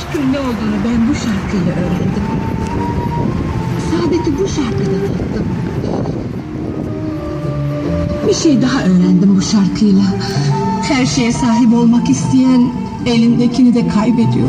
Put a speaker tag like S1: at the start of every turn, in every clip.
S1: Aşkın ne olduğunu ben bu şarkıyla öğrendim. Saadeti bu şarkıda tattım. Bir şey daha öğrendim bu şarkıyla. Her şeye sahip olmak isteyen elindekini de kaybediyor.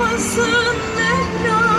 S2: Bakmasın Mevlam